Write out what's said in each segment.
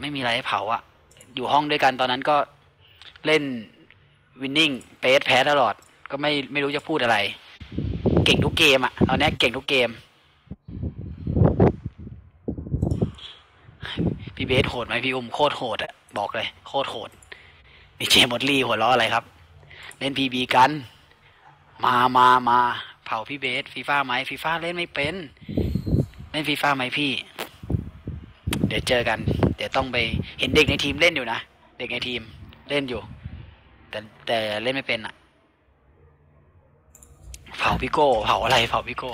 ไม่มีอะไรให้เผาอะอยู่ห้องด้วยกันตอนนั้นก็เล่นวินนิ่งเปสแพ้ตลอด ก็ไม่ไม่รู้จะพูดอะไร เก่งทุกเกมอะตอนนี้เก่งทุกเกม พี่เบสโหดไหมพี่อุ้มโคตรโหดอะบอกเลย โคตรโหดมีเจมดลี่หัวล้ออะไรครับ เล่นพีบีกัน มามามาเผาพี่เบสฟีฟ่าไหมฟีฟ่าเล่นไม่เป็น เล่นฟีฟ่าไหมพี่ ดี๋ยวเจอกัน เดี๋ยวต้องไปเห็นเด็กในทีมเล่นอยู่นะ เด็กในทีมเล่นอยู่ แต่แต่เล่นไม่เป็นอะเผาพี่โก้เผาอะไรเผาพี่โก้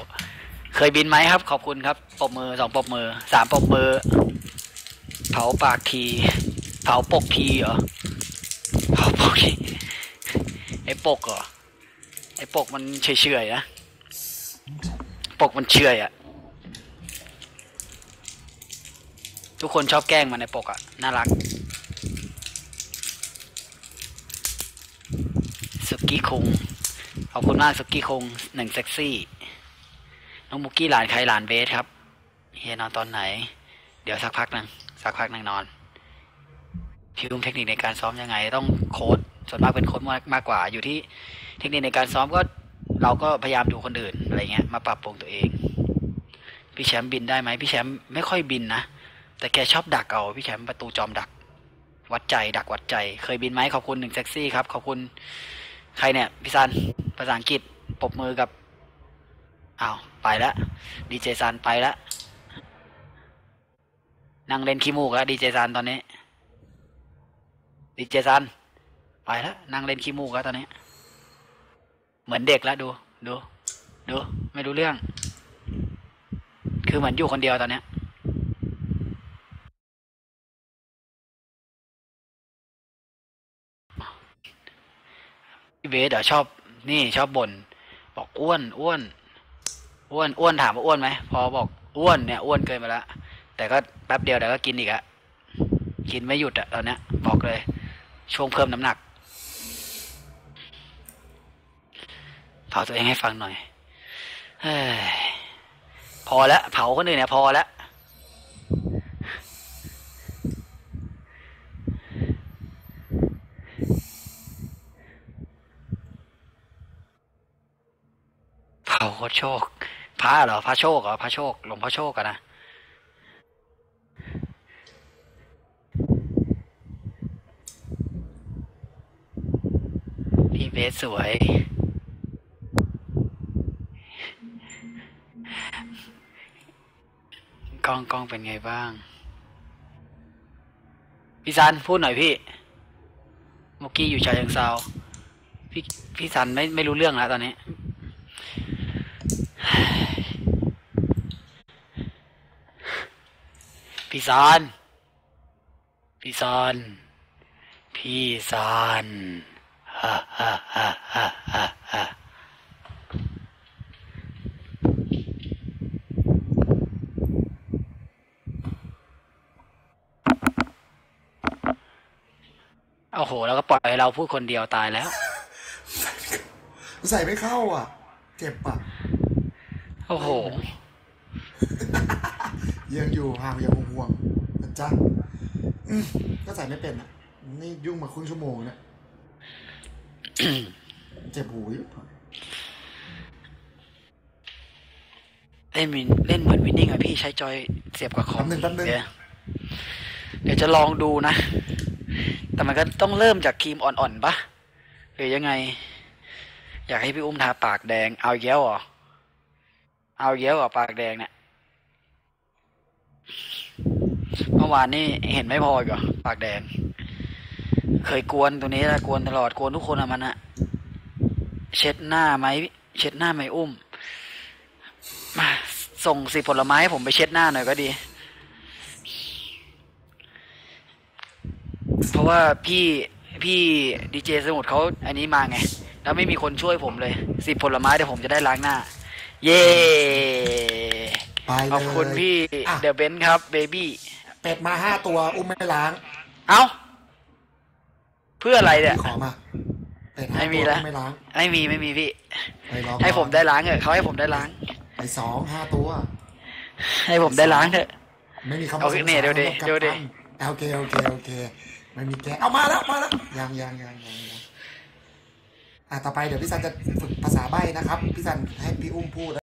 เคยบินไหมครับ ขอบคุณครับปบมือสองปบมือสามปบมือ เผาปากทีเผาปกทีเหรอเผาปกทีไอ้ปกเหรอไอ้ปกมันเฉยๆนะปกมันเฉยอะ ทุกคนชอบแกล้งมันในปกอะน่ารักสุกี้คงขอบคุณมากสุกี้คงหนึ่งเซ็กซี่ น้องมุกกี้หลานใครหลานเบสครับเฮียนอนตอนไหน เดี๋ยวสักพักนึงสักพักนึงนอน พิวเทคนิคในการซ้อมยังไง ต้องโค้ดส่วนมากเป็นโค้ดมากมากกว่า อยู่ที่เทคนิคในการซ้อมก็เราก็พยายามดูคนอื่นอะไรเงี้ยมาปรับปรุงตัวเอง พี่แชมป์บินได้ไหมพี่แชมป์ไม่ค่อยบินนะ แต่แกชอบดักเอาพี่แชมป์ประตูจอมดัก วัดใจดักวัดใจ เคยบินไหมขอบคุณหนึ่งเซ็กซี่ครับ ขอบคุณ ใครเนี่ยพี่ซันภาษาอังกฤษปบมือกับอ้าวไปแล้วดีเจซันไปแล้วนั่งเล่นขี้มูกแล้วดีเจซันตอนนี้ดีเจซันไปแล้วนั่งเล่นขี้มูกแล้วตอนนี้ เหมือนเด็กแล้วดู ดู ดู ไม่รู้เรื่อง คือเหมือนอยู่คนเดียวตอนเนี้ย พี่เบสเดี๋ยวชอบนี่ชอบบ่นบอกอ้วนอ้วนอ้วนอ้วนถามว่าอ้วนไหมพอบอกอ้วนเนี่ยอ้วนเกินไปแล้วแต่ก็แป๊บเดียวเดี๋ยวก็กินอีกอะกินไม่หยุดอะตอนเนี้ยบอกเลย ช่วงเพิ่มน้ำหนักเผาตัวเองให้ฟังหน่อยเฮ้ยพอแล้วเผาคนอื่นเนี่ยพอแล้วเผาโคตรโชค พระเหรอพระโชคเหรอพระโชคหลวงพ่อโชคกันนะพี่เบสสวย กล้องกล้องเป็นไงบ้าง พี่ซันพูดหน่อยพี่เมื่อกี้อยู่ชายยังเซาพี่พี่ซันไม่ไม่รู้เรื่องแล้วตอนนี้ พี่ซันพี่ซันพี่ซันฮ่าฮ่าฮ่าฮ่าฮ่าฮ่าโอ้โห แล้วก็ปล่อยให้เราพูดคนเดียวตายแล้ว ใส่ไม่เข้าอะ เจ็บอะโอ้โห ยังอยู่ห่างอย่างห่วงๆนะจ๊ะอืมก็ใส่ไม่เป็นอะ นี่ยุ่งมาครึ่งชั่วโมงเนี่ยเจ็บหูอยู่เล่นวินเล่นเหมือนวินนิ่งอะพี่ใช้จอยเสียบกับคอมแป๊บนึงแป๊บนึงเดี๋ยวเดี๋ยวจะลองดูนะ แต่มันก็ต้องเริ่มจากครีมอ่อนๆปะหรือยังไง อยากให้พี่อุ้มทาปากแดง เอาอีกแล้วเหรอ เอาอีกแล้วเหรอปากแดงเนี่ย เมื่อวานนี่เห็นไม่พออีกเหรอปากแดง เคยกวนตัวนี้ละกวนตลอดกวนทุกคนอะมันอะเช็ดหน้าไหมเช็ดหน้าไหมอุ้มมาส่งสิผลไม้ให้ผมไปเช็ดหน้าหน่อยก็ดี เพราะว่าพี่พี่ดีเจสมุดเขาอันนี้มาไง แล้วไม่มีคนช่วยผมเลย สิผลไม้เดี๋ยวผมจะได้ล้างหน้า เย้ไปเลยขอบคุณพี่อะเดอะเบนครับเบบี้ เป็ดมาห้าตัว อุ้มไม่ล้าง เอ้า เพื่ออะไรเนี่ยพี่ขอมาเป็ดห้าไม่มีตัวแล้ว อุ้มไม่ล้างไม่มีไม่มีพี่ ไปรอให้ผมก่อนได้ล้างเถอะเขาให้ผมได้ล้าง ไปสองห้าตัว ให้ผมได้ล้างเถอะ ไม่มีคำเอาสิเนี่ยเดี๋ยวดิต้องกัเดี๋ยวดิตันอะโอเคโอเคโอเคไม่มีแกะเอามาแล้วมาแล้วยังยังยังยังยังอะต่อไปเดี๋ยวพี่ซันจะฝึกภาษาใบ้นะครับ พี่ซันให้พี่อุ้มพูด